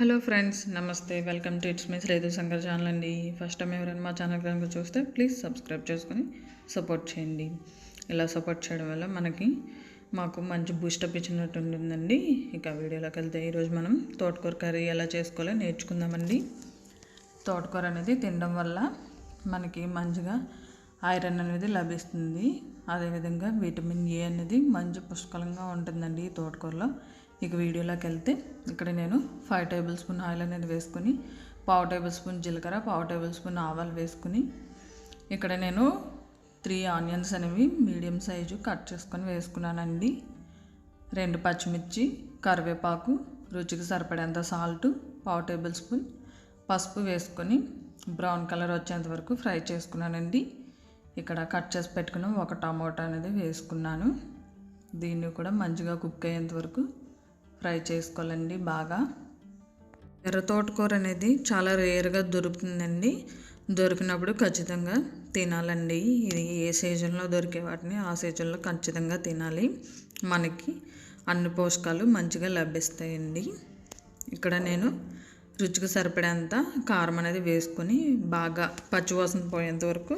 Hello friends నమస్తే. Welcome to it's me Sreetu Shankar channel అండి. First time ఎవరైనా మా ఛానల్ కనుక చూస్తే ప్లీజ్ సబ్స్క్రైబ్ చేసుకొని సపోర్ట్ చేయండి. ఇలా సపోర్ట్ చేయడం వల్ల మనకి మాకు మంచి బూస్టప్ ఇచ్చినట్టు ఉంటుందండి. ఇక వీడియోలోకి వెళ్తే ఈరోజు మనం తోటకూర కర్రీ ఎలా చేసుకోవాలో నేర్చుకుందామండి. తోటకూర అనేది తినడం వల్ల మనకి మంచిగా ఐరన్ అనేది లభిస్తుంది. అదేవిధంగా విటమిన్ ఏ అనేది మంచి పుష్కలంగా ఉంటుందండి ఈ తోటకూరలో. ఇక వీడియోలోకి వెళ్తే ఇక్కడ నేను ఫైవ్ టేబుల్ స్పూన్ ఆయిల్ అనేది వేసుకుని పావు టేబుల్ స్పూన్ జీలకర్ర పావు టేబుల్ స్పూన్ ఆవాలు వేసుకుని ఇక్కడ నేను త్రీ ఆనియన్స్ అనేవి మీడియం సైజు కట్ చేసుకొని వేసుకున్నానండి. రెండు పచ్చిమిర్చి కరివేపాకు రుచికి సరిపడేంత సాల్ట్ పావు టేబుల్ స్పూన్ పసుపు వేసుకొని బ్రౌన్ కలర్ వచ్చేంత వరకు ఫ్రై చేసుకున్నానండి. ఇక్కడ కట్ చేసి పెట్టుకున్న ఒక టమాటా అనేది వేసుకున్నాను. దీన్ని కూడా మంచిగా కుక్ అయ్యేంత వరకు ఫ్రై చేసుకోవాలండి బాగా. ఎర్ర తోటకూర అనేది చాలా రేర్గా దొరుకుతుందండి. దొరికినప్పుడు ఖచ్చితంగా తినాలండి. ఇది ఏ సీజన్లో దొరికే వాటిని ఆ సీజన్లో ఖచ్చితంగా తినాలి. మనకి అన్ని పోషకాలు మంచిగా లభిస్తాయండి. ఇక్కడ నేను రుచికి సరిపడేంత కారం అనేది వేసుకొని బాగా పచ్చివాసన పోయేంత వరకు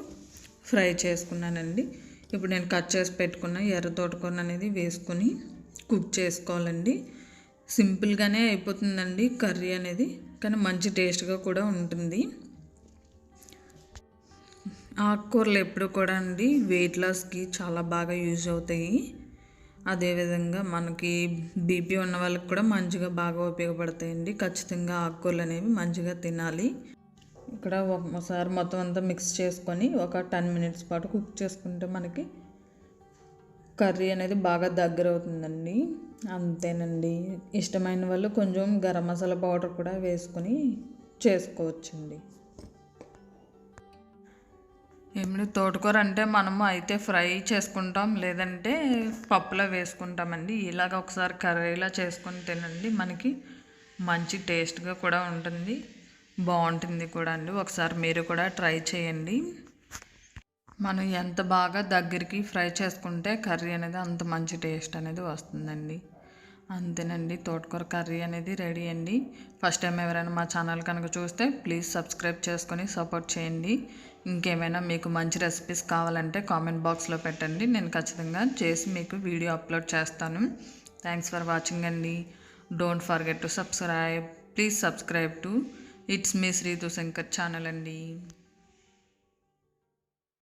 ఫ్రై చేసుకున్నానండి. ఇప్పుడు నేను కట్ చేసి పెట్టుకున్న ఎర్ర తోటకూర అనేది వేసుకొని కుక్ చేసుకోవాలండి. సింపుల్గానే అయిపోతుందండి కర్రీ అనేది కానీ మంచి టేస్ట్గా కూడా ఉంటుంది. ఆకుకూరలు ఎప్పుడు కూడా అండి వెయిట్ లాస్కి చాలా బాగా యూజ్ అవుతాయి. అదేవిధంగా మనకి బీపీ ఉన్న వాళ్ళకి కూడా మంచిగా బాగా ఉపయోగపడతాయండి. ఖచ్చితంగా ఆకుకూరలు అనేవి మంచిగా తినాలి. ఇక్కడ ఒకసారి మొత్తం అంతా మిక్స్ చేసుకొని ఒక టెన్ మినిట్స్ పాటు కుక్ చేసుకుంటే మనకి కర్రీ అనేది బాగా దగ్గర అవుతుందండి. అంతేనండి. ఇష్టమైన వాళ్ళు కొంచెం గరం మసాలా పౌడర్ కూడా వేసుకొని చేసుకోవచ్చండి. ఏమిటి తోటకూర అంటే మనము అయితే ఫ్రై చేసుకుంటాం లేదంటే పప్పులో వేసుకుంటామండి. ఇలాగ ఒకసారి కర్రీలా చేసుకొని తినండి. మనకి మంచి టేస్ట్గా కూడా ఉంటుంది. బాగుంటుంది కూడా అండి. ఒకసారి మీరు కూడా ట్రై చేయండి. మనం ఎంత బాగా దగ్గరికి ఫ్రై చేసుకుంటే కర్రీ అనేది అంత మంచి టేస్ట్ అనేది వస్తుందండి. అంతేనండి తోటకూర కర్రీ అనేది రెడీ అండి. ఫస్ట్ టైం ఎవరైనా మా ఛానల్ కనుక చూస్తే ప్లీజ్ సబ్స్క్రైబ్ చేసుకొని సపోర్ట్ చేయండి. ఇంకేమైనా మీకు మంచి రెసిపీస్ కావాలంటే కామెంట్ బాక్స్లో పెట్టండి. నేను ఖచ్చితంగా చేసి మీకు వీడియో అప్లోడ్ చేస్తాను. థ్యాంక్స్ ఫర్ వాచింగ్ అండి. Don't forget to subscribe. Please subscribe to it's me Sreetu Shankar channel అండి.